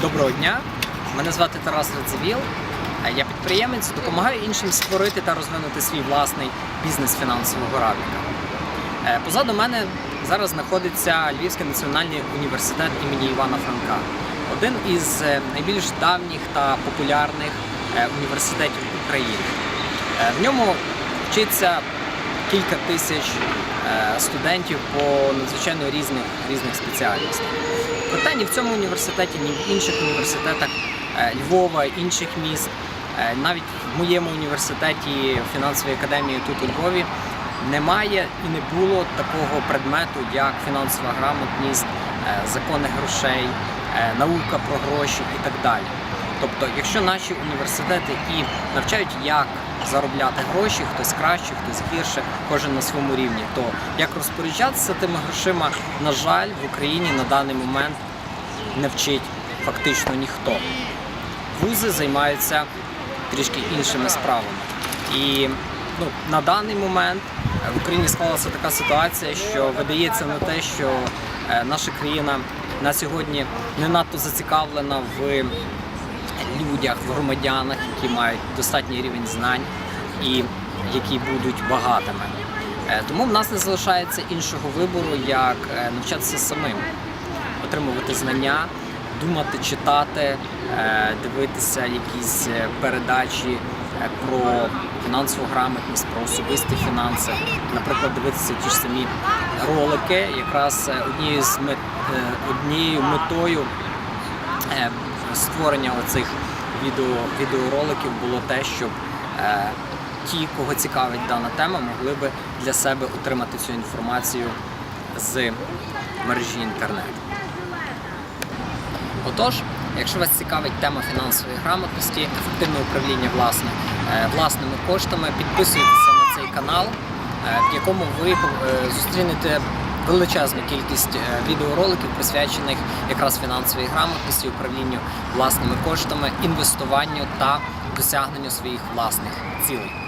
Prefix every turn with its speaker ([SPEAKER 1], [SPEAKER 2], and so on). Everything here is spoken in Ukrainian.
[SPEAKER 1] Доброго дня! Мене звати Тарас Радзивіл. Е, Я підприємець, допомагаю іншим створити та розвинути свій власний бізнес фінансового радника. Е, Позаду мене зараз знаходиться Львівський національний університет імені Івана Франка, один із е, найбільш давніх та популярних університетів України. В ньому вчиться кілька тисяч студентів по надзвичайно різних, різних спеціальностях. Проте ні в цьому університеті, ні в інших університетах е, Львова, інших міст, е, навіть в моєму університеті фінансової академії тут у Львові немає і не було такого предмету, як фінансова грамотність, е, закони грошей, е, наука про гроші і так далі. Тобто, якщо наші університети і навчають, як заробляти гроші, хтось краще, хтось гірше, кожен на своєму рівні, то як розпоряджатися тими грошима, на жаль, в Україні на даний момент не вчить фактично ніхто. Вузи займаються трішки іншими справами. І ну, на даний момент е, в Україні склалася така ситуація, що видається на те, що е, наша країна на сьогодні не надто зацікавлена в людях, в громадянах, які мають достатній рівень знань і які будуть багатими. Е, Тому в нас не залишається іншого вибору, як е, навчатися самим, отримувати знання, думати, читати, е, дивитися якісь передачі про фінансову грамотність, про особисті фінанси. Наприклад, дивитися ті ж самі ролики, якраз однією з мет, однією метою створення оцих відео, відеороликів було те, щоб е, ті, кого цікавить дана тема, могли би для себе отримати цю інформацію з мережі інтернет. Отож, якщо вас цікавить тема фінансової грамотності, ефективне управління власне, е, власними коштами, підписуйтеся на цей канал, е, в якому ви е, зустрінете величезну кількість е, відеороликів, присвячених якраз фінансовій грамотності, управлінню власними коштами, інвестуванню та досягненню своїх власних цілей.